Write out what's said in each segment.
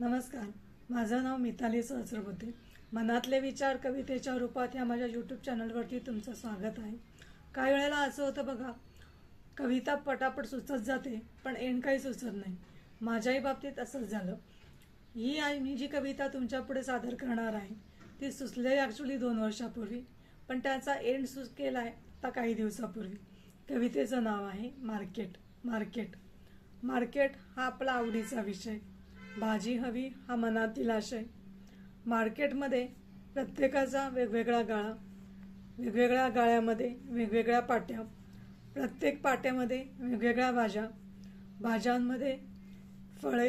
नमस्कार. माझं नाव मिताली सहस्रबुद्धे. मनातले विचार कवितेच्या रूपात या माझ्या यूट्यूब चॅनलवरती तुमचं स्वागत आहे. काही वेळेला असं होतं बघा कविता पटापट सुचत जाते पण एंड काही सुचत नाही. माझ्याही बाबतीत असंच झालं. ही आहे मी जी कविता तुमच्यापुढे सादर करणार आहे ती सुचले ॲक्च्युली दोन वर्षापूर्वी पण त्याचा एंड सुच केला आहे आता काही दिवसापूर्वी. कवितेचं नाव आहे मार्केट मार्केट. मार्केट हा आपला आवडीचा विषय. भाजी हवी हा मनातील आशय. मार्केटमध्ये प्रत्येकाचा वेगवेगळा गाळा वेगवेगळ्या गाळ्यामध्ये वेगवेगळ्या पाट्या प्रत्येक पाट्यामध्ये वेगवेगळ्या भाज्या भाज्यांमध्ये फळे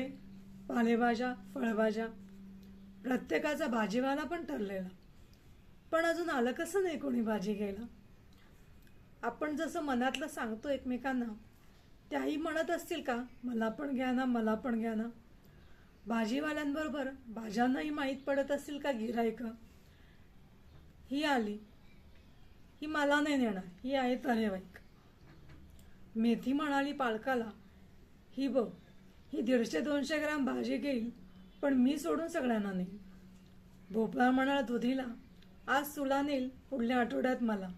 पालेभाज्या फळभाज्या. प्रत्येकाचा भाजीवाला पण ठरलेला. पण अजून आलं कसं नाही कोणी भाजी घ्यायला? आपण जसं मनातलं सांगतो एकमेकांना त्याही म्हणत असतील का मला पण घ्या ना मला पण घ्या ना. भाजीवाल्यांबरोबर भाज्यांनाही माहीत पडत असतील का गिरायक ही आली. ही मला नाही नेणार ही आहे तरेवाईक. मेथी म्हणाली पालकाला ही बघ ही दीडशे दोनशे ग्राम भाजी घेईल पण मी सोडून सगळ्यांना नेईल. भोपळा म्हणाला दुधीला आज तुला नेईल पुढल्या आठवड्यात मला.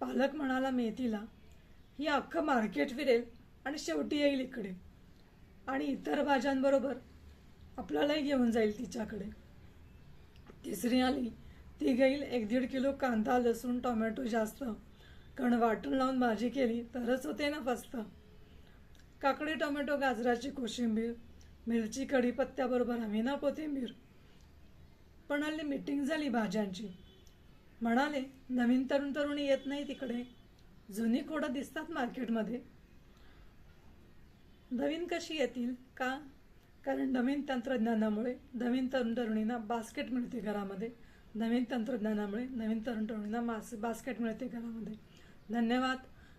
पालक म्हणाला मेथीला ही अख्खं मार्केट फिरेल आणि शेवटी येईल इकडे. आणि इतर भाज्यांबरोबर आपल्यालाही घेऊन जाईल तिच्याकडे. तिसरी आली. ती घेईल एक दीड किलो कांदा लसूण टोमॅटो जास्त. कारण वाटून लावून भाजी केली तरच होते ना फस्त. काकडी टोमॅटो गाजराची कोशिंबीर मिरची कढीपत्त्याबरोबर हवी ना कोथिंबीर. पण हल्ली मिटिंग झाली भाज्यांची. म्हणाले नवीन तरुण तरुणी येत नाही तिकडे. जुनी खोडं दिसतात मार्केटमध्ये. नवीन कशी येतील? का? कारण नवीन तंत्रज्ञानामुळे नवीन तरुण तरुणींना बास्केट मिळते घरामध्ये. नवीन तंत्रज्ञानामुळे नवीन तरुण तरुणींना मास बास्केट मिळते घरामध्ये. धन्यवाद.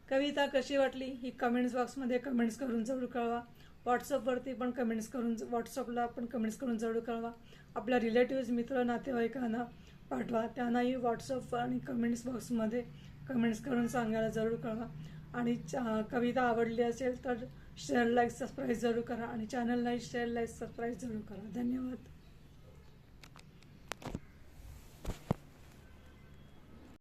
कविता कशी वाटली? ही कमेंट्स बॉक्समध्ये कमेंट्स करून जरूर कळवा. व्हॉट्सअपवरती पण कमेंट्स करून व्हॉट्सअपला पण कमेंट्स करून जरूर कळवा. आपल्या रिलेटिव्ज मित्र नातेवाईकांना पाठवा. त्यांनाही व्हॉट्सअप आणि कमेंट्स बॉक्समध्ये कमेंट्स करून सांगायला जरूर कळवा. आणि कविता आवडली असेल तर शेअर लाईक सबस्क्राईब जरूर करा आणि channel like share like subscribe जरूर करा. धन्यवाद.